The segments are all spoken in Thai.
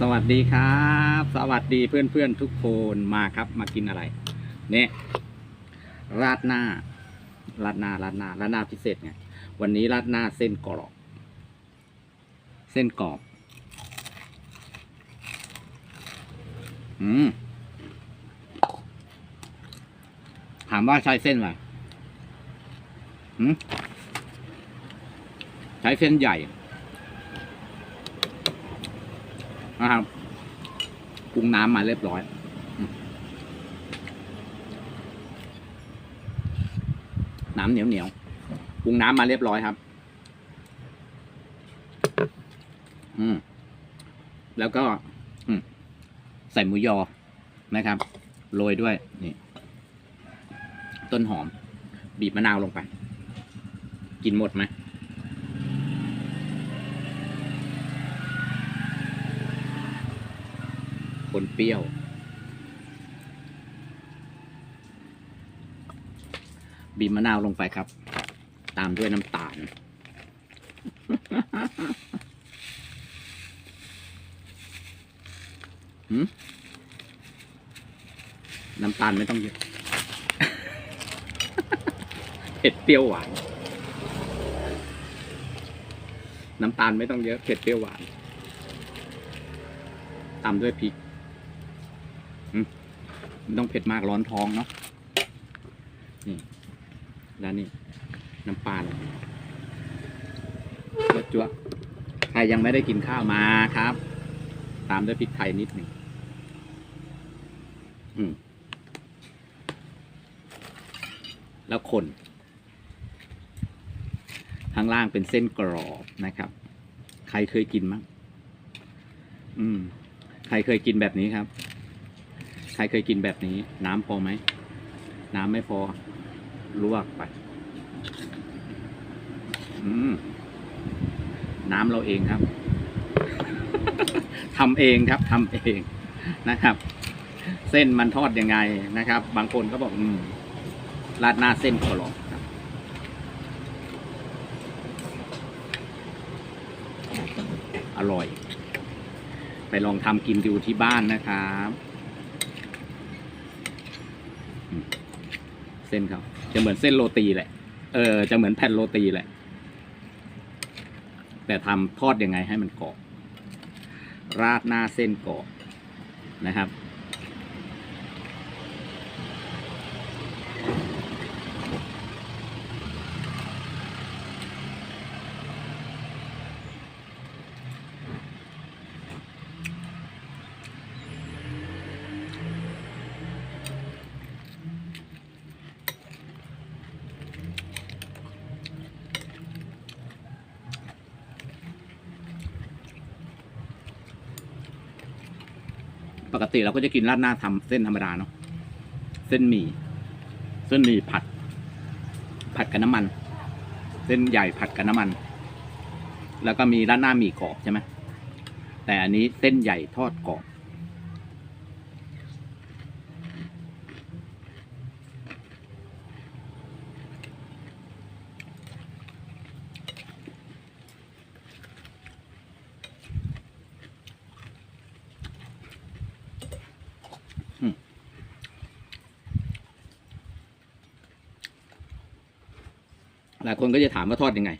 สวัสดีครับ สวัสดีเพื่อนๆทุกคนมาครับ มากินอะไร เนี่ยราดหน้าราดหน้าราดหน้าราดหน้าพิเศษไงวันนี้ราดหน้าเส้นกรอบ เส้นกรอบ อืมถามว่าใช้เส้นอะไรหืมใช้เส้นใหญ่ นะครับปรุงน้ำมาเรียบร้อย น้ำเหนียวเหนียวๆปรุงน้ำมาเรียบร้อยครับ อืม แล้วก็ อืม ใส่หมูยอนะครับ โรยด้วย นี่ ต้นหอม บีบมะนาวลงไป กินหมดไหม คนเปรี้ยว บีบมะนาวลงไปครับ ตามด้วยน้ำตาล น้ำตาลไม่ต้องเยอะเผ็ดเปรี้ยวหวาน น้ำตาลไม่ต้องเยอะเผ็ดเปรี้ยวหวานตามด้วยพริก ไม่ต้องเผ็ดมากร้อนท้องเนาะนี่แล้วนี่น้ำปลาลงแล้วจั่วใครยังไม่ได้กินข้าวมาครับ ตามด้วยพริกไทยนิดหนึ่งอืมแล้วคนข้างล่างเป็นเส้นกรอบนะครับ ใครเคยกินมั้งอืม ใครเคยกินแบบนี้ครับ ใครเคยกินแบบนี้ น้ำพอไหม น้ำไม่พอลวกไป อืม น้ำเราเองครับ ทำเองครับทำเองนะครับ เส้นมันทอดยังไงนะครับ บางคนก็บอก อืม ราดหน้าเส้นกรอบครับ อร่อย ไปลองทำกินดูที่บ้านนะครับอืมเส้นเขาจะเหมือนเส้นโรตีแหละ เออ จะเหมือนแผ่นโรตีแหละ แต่ทำทอดยังไงให้มันกรอบราดหน้าเส้นกรอบนะครับ ปกติเราก็จะกินราดหน้าทำเส้นธรรมดาเนาะเส้นหมี่เส้นหมี่ผัด ผัดกับน้ำมัน เส้นใหญ่ผัดกับน้ำมัน แล้วก็มีราดหน้าหมี่กรอบใช่ไหมแต่อันนี้เส้นใหญ่ทอดกรอบ หลายคนก็จะถามว่าทอดยังไง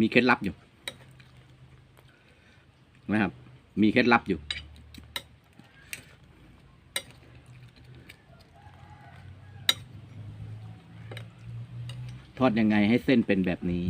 มีเคล็ดลับอยู่นะครับ มีเคล็ดลับอยู่ ทอดยังไงให้เส้นเป็นแบบนี้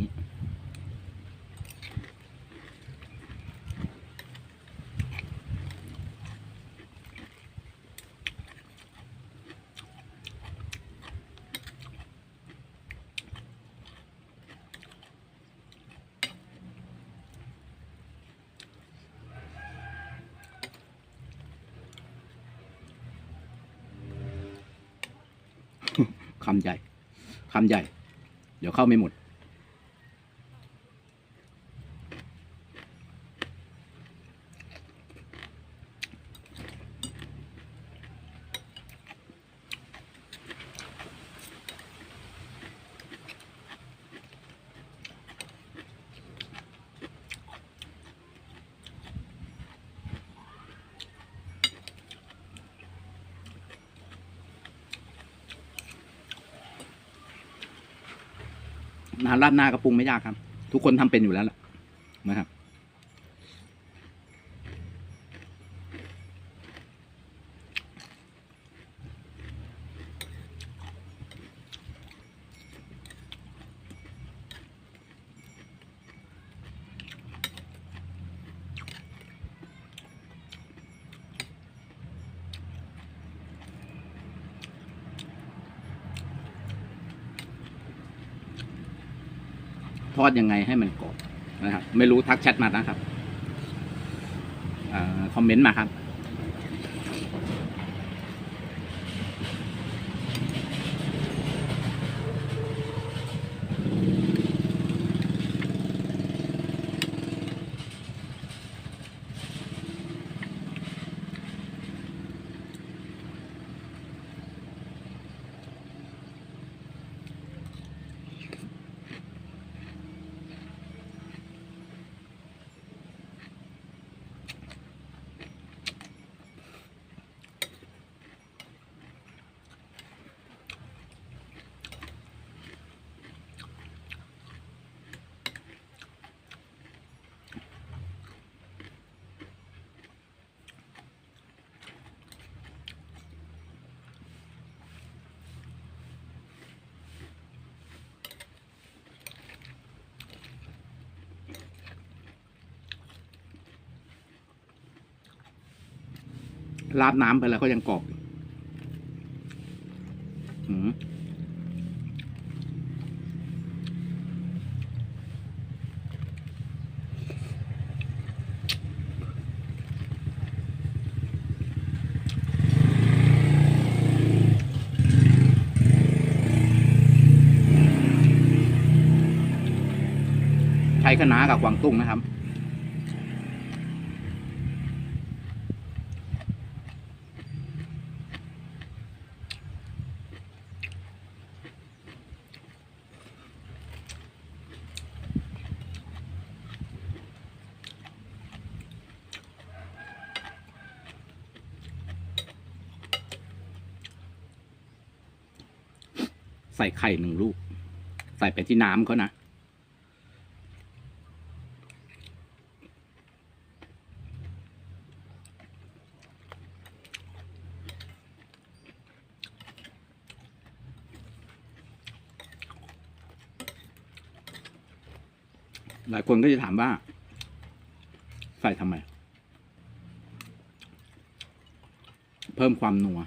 คำใหญ่คำใหญ่ เดี๋ยวเข้าไม่หมด นะฮะราดหน้ากระปรุงไม่ยากครับ ทุกคนทำเป็นอยู่แล้วล่ะครับ ทอดยังไงให้มันกรอบนะครับ ไม่รู้ทักแชทมานะครับอาคอมเมนต์มาครับ ราดน้ำไปแล้วก็ยังกรอบอืมใช้คะน้ากับกวางตุ้งนะครับ ใส่ไข่หนึ่งลูก ใส่ไปที่น้ำเขานะ หลายคนก็จะถามว่า ใส่ทำไม เพิ่มความนัว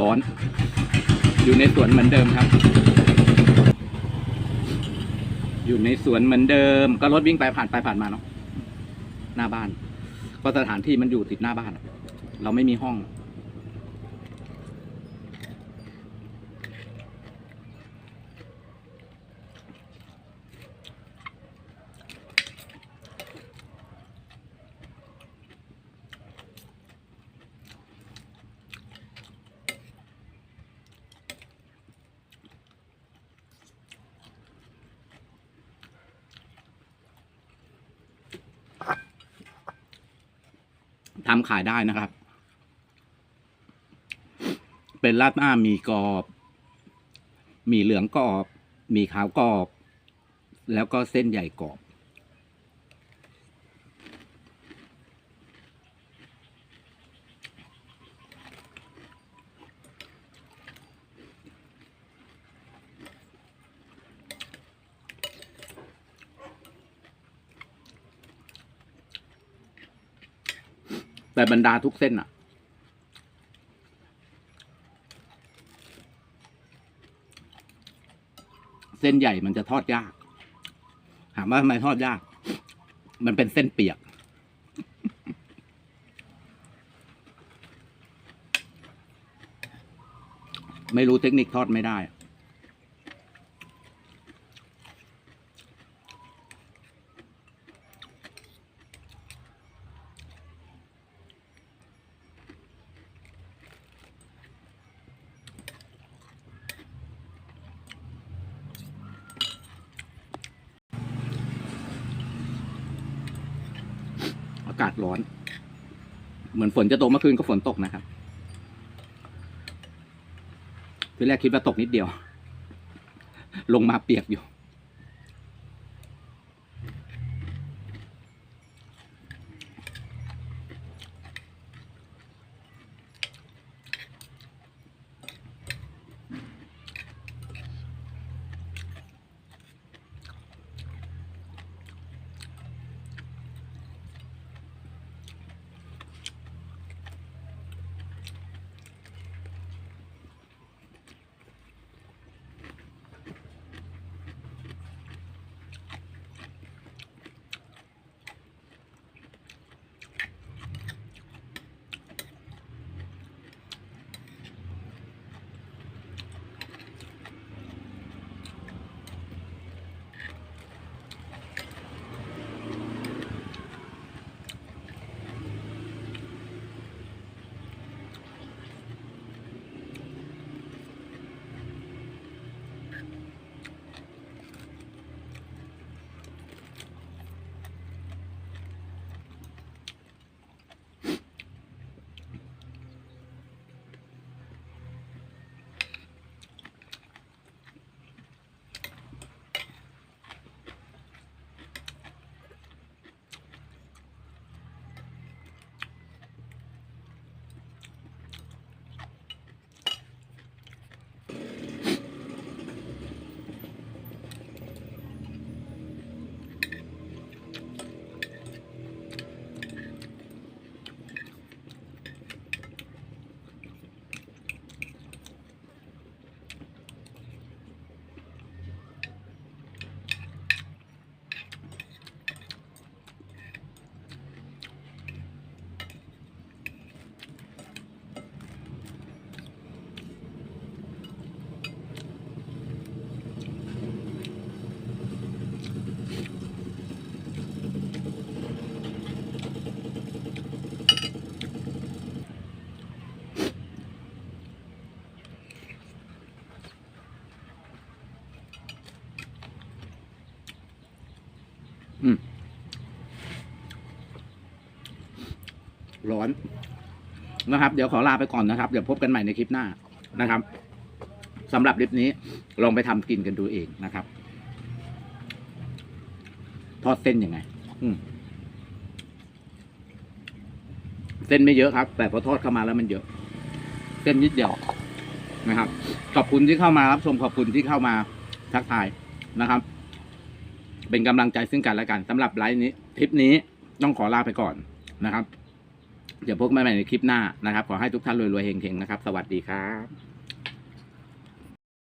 ร้อน อยู่ในสวนเหมือนเดิมครับ อยู่ในสวนเหมือนเดิม ก็รถวิ่งไปผ่านไปผ่านมาเนาะหน้าบ้าน ก็สถานที่มันอยู่ติดหน้าบ้าน เราไม่มีห้อง ทำขายได้นะครับ เป็นราดหน้ามีกรอบ มีเหลืองกรอบ มีขาวกรอบ แล้วก็เส้นใหญ่กรอบ แต่บรรดาทุกเส้นอะเส้นใหญ่มันจะทอดยาก ถามว่าทำไมทอดยาก มันเป็นเส้นเปียก ไม่รู้เทคนิคทอดไม่ได้ อากาศร้อน เหมือนฝนจะตกเมื่อคืนก็ฝนตกนะครับทีแรกคิดว่าตกนิดเดียว ลงมาเปียกอยู่ ร้อนนะครับ เดี๋ยวขอลาไปก่อนนะครับ เดี๋ยวพบกันใหม่ในคลิปหน้านะครับสำหรับคลิปนี้ลองไปทำกินกันดูเองนะครับทอดเส้นยังไง อืมเส้นไม่เยอะครับ แต่พอทอดเข้ามาแล้วมันเยอะ เส้นนิดเดียวนะครับ ขอบคุณที่เข้ามารับชมขอบคุณที่เข้ามาทักทายนะครับ เป็นกำลังใจซึ่งกันและกันสำหรับไลฟ์นี้ คลิปนี้ต้องขอลาไปก่อนนะครับ เดี๋ยวพบกันใหม่ในคลิปหน้านะครับ ขอให้ทุกท่านรวยๆเฮงๆนะครับ สวัสดีครับ